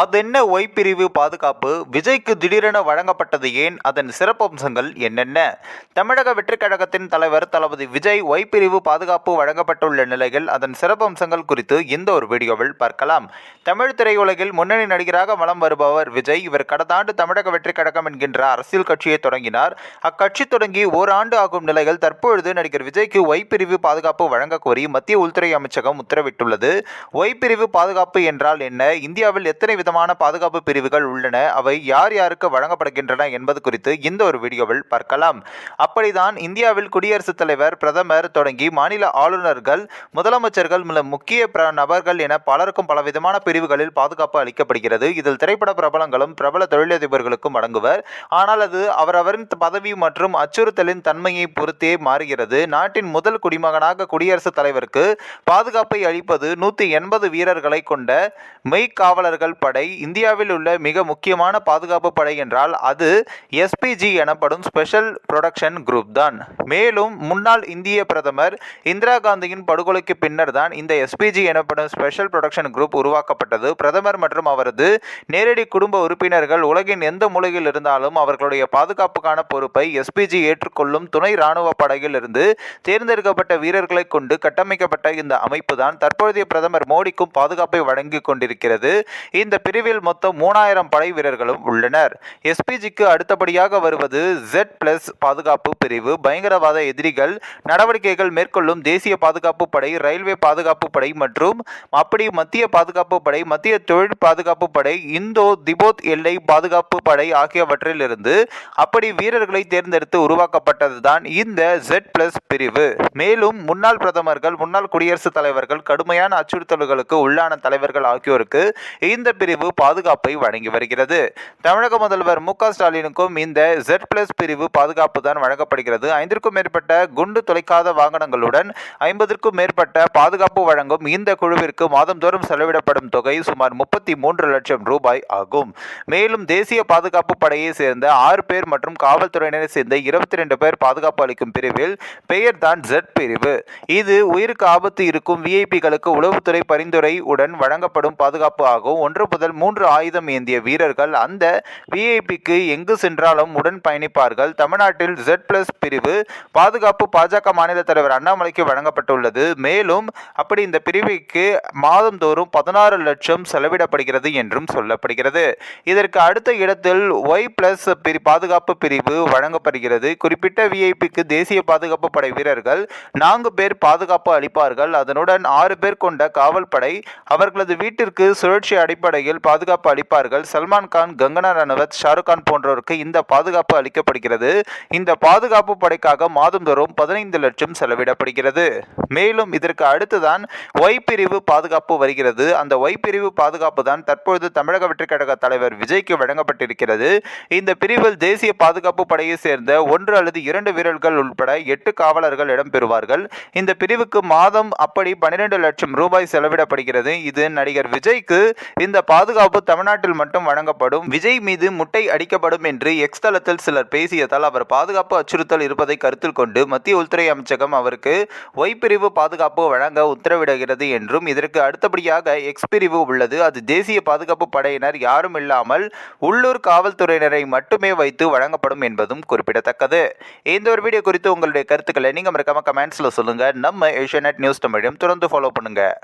அதென்ன ஒய் பிரிவு பாதுகாப்பு? விஜய்க்கு திடீரென வழங்கப்பட்டது ஏன்? அதன் சிறப்பம்சங்கள் என்னென்ன? தமிழக வெற்றிக் கழகத்தின் தலைவர் தளபதி விஜய் ஒய் பிரிவு பாதுகாப்பு வழங்கப்பட்டுள்ள நிலையில் அதன் சிறப்பம்சங்கள் குறித்து இந்த ஒரு வீடியோவில் பார்க்கலாம். தமிழ் திரையுலகில் முன்னணி நடிகராக வலம் வருபவர் விஜய் இவர் கடந்த ஆண்டு தமிழக வெற்றிக் கழகம் என்கின்ற அரசியல் கட்சியை தொடங்கினார். அக்கட்சி தொடங்கி ஓராண்டு ஆகும் நிலையில் தற்பொழுது நடிகர் விஜய்க்கு ஒய் பிரிவு பாதுகாப்பு வழங்க கோரி மத்திய உள்துறை அமைச்சகம் உத்தரவிட்டுள்ளது. ஒய் பிரிவு பாதுகாப்பு என்றால் என்ன? இந்தியாவில் எத்தனை விதமான பாதுகாப்பு பிரிவுகள் உள்ளன. அவை யார் யாருக்கு வழங்கப்படுகின்றன என்பது குறித்து இந்த ஒரு வீடியோவில் பார்க்கலாம். அப்படிதான் இந்தியாவில் குடியரசுத் தலைவர் பிரதமர் தொடங்கி மாநில ஆளுநர்கள் முதலமைச்சர்கள் முக்கிய பிர நபர்கள் என பலருக்கும் பலவிதமான பிரிவுகளில் பாதுகாப்பு அளிக்கப்படுகிறது. இதில் திரைப்பட பிரபலங்களும் பிரபல தொழிலதிபர்களுக்கும் அடங்குவர். ஆனால் அது அவரவரின் பதவி மற்றும் அச்சுறுத்தலின் தன்மையை பொறுத்தே மாறுகிறது. நாட்டின் முதல் குடிமகனாக குடியரசுத் தலைவருக்கு பாதுகாப்பை அளிப்பது நூற்றி எண்பது வீரர்களை கொண்ட மெய்க்காவலர்கள் படை. இந்தியாவில் உள்ள மிக முக்கியமான பாதுகாப்பு படை என்றால் அது எஸ்பிஜி எனப்படும் ஸ்பெஷல் ப்ரொடக்ஷன் குரூப் தான். மேலும் முன்னாள் இந்திய பிரதமர் இந்திரா காந்தியின் படுகொலைக்கு பின்னர் தான் இந்த எஸ்பிஜி எனப்படும் ஸ்பெஷல் ப்ரொடக்ஷன் குரூப் உருவாக்கப்பட்டது. பிரதமர் மற்றும் அவரது நேரடி குடும்ப உறுப்பினர்கள் உலகின் எந்த மூலையில் இருந்தாலும் அவர்களுடைய பாதுகாப்புக்கான பொறுப்பை எஸ்பிஜி ஏற்றுக்கொள்ளும் துணை இராணுவ படையில் இருந்து தேர்ந்தெடுக்கப்பட்ட வீரர்களை கொண்டு கட்டமைக்கப்பட்ட இந்த அமைப்பு தான் தற்போதைய பிரதமர் மோடிக்கும் பாதுகாப்பை வழங்கி கொண்டிருக்கிறது. இந்த பிரிவில் மொத்தம் மூணாயிரம் படை வீரர்களும் உள்ளனர். எஸ்பிஜிக்கு அடுத்தபடியாக வருவது ஜெட் பிளஸ் பாதுகாப்பு பிரிவு. பயங்கரவாத எதிரிகள் நடவடிக்கைகள் மேற்கொள்ளும் தேசிய பாதுகாப்பு படை ரயில்வே பாதுகாப்பு படை மற்றும் அப்படி மத்திய பாதுகாப்பு படை மத்திய தொழில் பாதுகாப்பு படை இந்தோ திபோத் எல்லை பாதுகாப்பு படை ஆகியவற்றிலிருந்து அப்படி வீரர்களை தேர்ந்தெடுத்து உருவாக்கப்பட்டதுதான் இந்த ஜெட் பிளஸ் பிரிவு. மேலும் முன்னாள் பிரதமர்கள் முன்னாள் குடியரசுத் தலைவர்கள் கடுமையான அச்சுறுத்தல்களுக்கு உள்ளான தலைவர்கள் ஆகியோருக்கு இந்த பிரிவு பிரிவு பாதுகாப்பை வழங்கி வருகிறது. தமிழக முதல்வர் மு ஸ்டாலினுக்கும் இந்த ஜெட் பிளஸ் பிரிவு பாதுகாப்பு தான் வழங்கப்படுகிறது. ஐந்திற்கும் மேற்பட்ட குண்டு தொலைக்காத வாகனங்களுடன் ஐம்பதற்கும் மேற்பட்ட பாதுகாப்பு வழங்கும் இந்த குழுவிற்கு மாதந்தோறும் செலவிடப்படும் தொகை சுமார் முப்பத்தி மூன்று லட்சம் ரூபாய் ஆகும். மேலும் தேசிய பாதுகாப்பு படையை சேர்ந்த ஆறு பேர் மற்றும் காவல்துறையினரை சேர்ந்த இருபத்தி ரெண்டு பேர் பாதுகாப்பு அளிக்கும் பிரிவில் பெயர் தான் ஜெட் பிரிவு. இது உயிருக்கு ஆபத்து இருக்கும் விஐபிகளுக்கு உளவுத்துறை பரிந்துரை உடன் வழங்கப்படும் பாதுகாப்பு ஆகும். ஒன்று முதல் மூன்று ஆயுதம் ஏந்திய வீரர்கள் அந்த விஐபிக்கு எங்கு சென்றாலும் உடன் பயணிப்பார்கள். தமிழ்நாட்டில் ஜெட் பிளஸ் பிரிவு பாதுகாப்பு பாஜக மாநில தலைவர் அண்ணாமலைக்கு வழங்கப்பட்டுள்ளது. மேலும் அப்படி இந்த பிரிவுக்கு மாதந்தோறும் பதினாறு லட்சம் செலவிடப்படுகிறது என்றும் சொல்லப்படுகிறது. இதற்கு அடுத்த இடத்தில் ஒய் பிளஸ் பிரி பாதுகாப்பு பிரிவு வழங்கப்படுகிறது. குறிப்பிட்ட விஐபிக்கு தேசிய பாதுகாப்பு படை வீரர்கள் நான்கு பேர் பாதுகாப்பு அளிப்பார்கள். அதனுடன் ஆறு பேர் கொண்ட காவல்படை அவர்களது வீட்டிற்கு சுழற்சி அடிப்படையில் பாதுகாப்பு அளிப்பார்கள். சல்மான் கான் கங்கனா ரனவத் ஷாருக் கான் போன்றோருக்கு இந்த பாதுகாப்பு அளிக்கப்படுகிறது. இந்த பாதுகாப்பு படைக்காக மாதந்தோறும் பதினைந்து லட்சம் செலவிடப்படுகிறது. மேலும் இதற்கு அடுத்துதான் ஒய் பிரிவு பாதுகாப்பு வருகிறது. அந்த ஒய் பிரிவு பாதுகாப்பு தான் தற்பொழுது தமிழக வெற்றிக் கழக தலைவர் விஜய்க்கு வழங்கப்பட்டிருக்கிறது. இந்த பிரிவில் தேசிய பாதுகாப்பு படையை சேர்ந்த ஒன்று அல்லது இரண்டு வீரர்கள் உட்பட எட்டு காவலர்கள் இடம்பெறுவார்கள் இந்த பிரிவுக்கு மாதம் அப்படி பன்னிரண்டு லட்சம் ரூபாய் செலவிடப்படுகிறது. இது நடிகர் விஜய்க்கு இந்த பாதுகாப்பு தமிழ்நாட்டில் மட்டும் வழங்கப்படும். விஜய் மீது முட்டை அடிக்கப்படும் என்று எக்ஸ் தளத்தில் சிலர் பேசியதால் அவர் பாதுகாப்பு அச்சுறுத்தல் இருப்பதை கருத்தில் கொண்டு மத்திய உள்துறை அமைச்சகம் அவருக்கு ஒய் பிரிவு பாதுகாப்பு வழங்க உத்தரவிடுகிறது என்றும் இதற்கு அடுத்தபடியாக எக்ஸ் பிரிவு உள்ளது. அது தேசிய பாதுகாப்பு படையினர் யாரும் இல்லாமல் உள்ளூர் காவல்துறையினரை மட்டுமே வைத்து வழங்கப்படும் என்பதும் குறிப்பிடத்தக்கது. இந்த ஒரு வீடியோ குறித்து உங்களுடைய கருத்துக்களை நீங்கள் மறக்காம கமெண்ட்ஸில் சொல்லுங்கள் நம்ம ஏஷியா நியூஸ் தமிழையும் தொடர்ந்து ஃபாலோ பண்ணுங்கள்